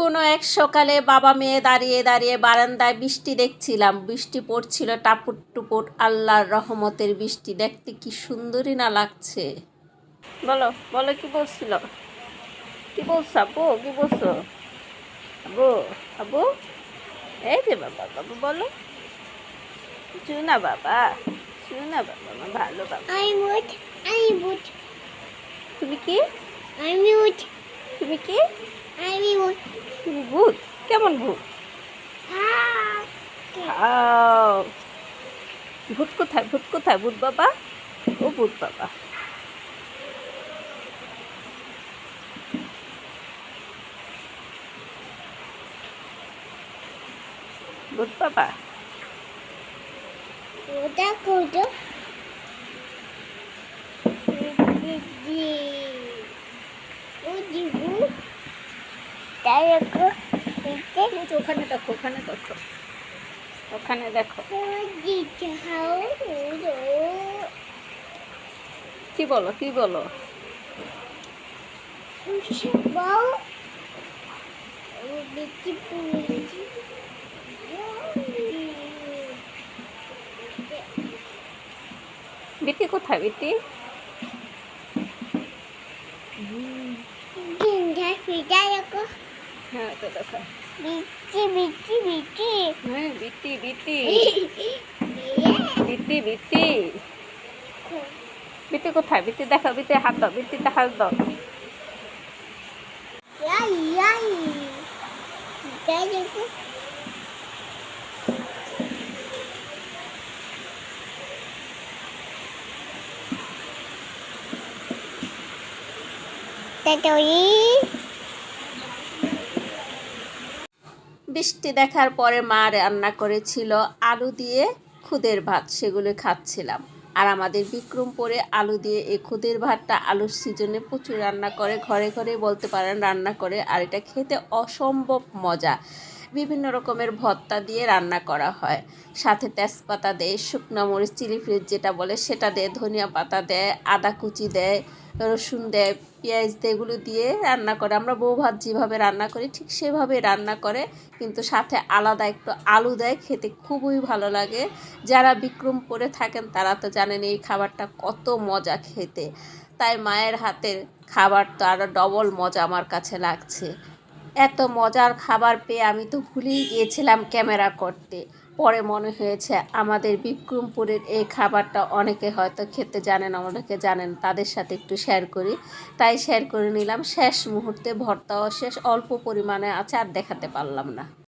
কোনো এক সকালে বাবা মেয়ে দাঁড়িয়ে দাঁড়িয়ে বারান্দায় বৃষ্টি দেখছিলাম। বৃষ্টি পড়ছিল টাপুট টুপুট আল্লাহর রহমতের বৃষ্টি। দেখতে কি সুন্দরই না লাগছে। বলো বলো কি বলছিল? কি বলছো আব্বু কি বলছো? আব্বু আব্বু এই যে বাবা বাবু বলো। চুনা বাবা চুনা বাবা আমার ভালো বাবা। তুমি কি? তুমি কি. তুমি ভূত কেমন ভূত Ah, আও। ভূত কোথায় ভূত কোথায় ভূত বাবা ও ভূত বাবা ভূত বাবা ওটা কোটো একটু ওই ওখানে দেখো ওখানে দেখো। ওখানে দেখো। কি বলো কি বলো? বেটি পুজি বিটি কোথায় বিটি? গিন্ডা ফিটা দেখো হ্যাঁ তো দেখো। বিচি বিচি বিচি হ্যাঁ বিটি বিটি বিটি বিটি বিটি কোথায়? বিটি দেখো বিটি হাত দাও বিটিতে হাত দাও। Yay, বৃষ্টি দেখার পরে মা রান্না করেছিল আলু দিয়ে খুদের ভাত, সেগুলো খাচ্ছিলাম। আর আমাদের বিক্রমপুরে আলু দিয়ে এই খুদের ভাতটা আলুর সিজনে প্রচুর রান্না করে, ঘরে ঘরে বলতে পারেন রান্না করে, আর এটা খেতে অসম্ভব মজা। বিভিন্ন রকমের ভর্তা দিয়ে রান্না করা হয়। সাথে তেজপাতা দেয়, শুকনো মরিচ, চিলি ফ্রিজ যেটা বলে সেটা দেয়, ধনিয়া পাতা দেয়, আদা কুচি দেয়, রসুন দেয়, পেঁয়াজ দেয়, এগুলো দিয়ে রান্না করে। আমরা বউ ভাত যেভাবে রান্না করি ঠিক সেভাবে রান্না করে, কিন্তু সাথে আলাদা একটু আলু দেয়, খেতে খুবই ভালো লাগে। যারা বিক্রম বিক্রমপুরে থাকেন তারা তো জানেন এই খাবারটা কত মজা খেতে। তাই মায়ের হাতের খাবার তো আরও ডবল মজা আমার কাছে লাগছে। এত মজার খাবার পেয়ে আমি তো ভুলেই গিয়েছিলাম ক্যামেরা করতে। পরে মনে হয়েছে আমাদের বিক্রমপুরের এই খাবারটা অনেকে হয়তো খেতে জানেন, অনেকে জানেন, তাদের সাথে একটু শেয়ার করি। তাই শেয়ার করে নিলাম। শেষ মুহূর্তে ভর্তাও শেষ, অল্প পরিমাণে আছে, আর দেখাতে পারলাম না।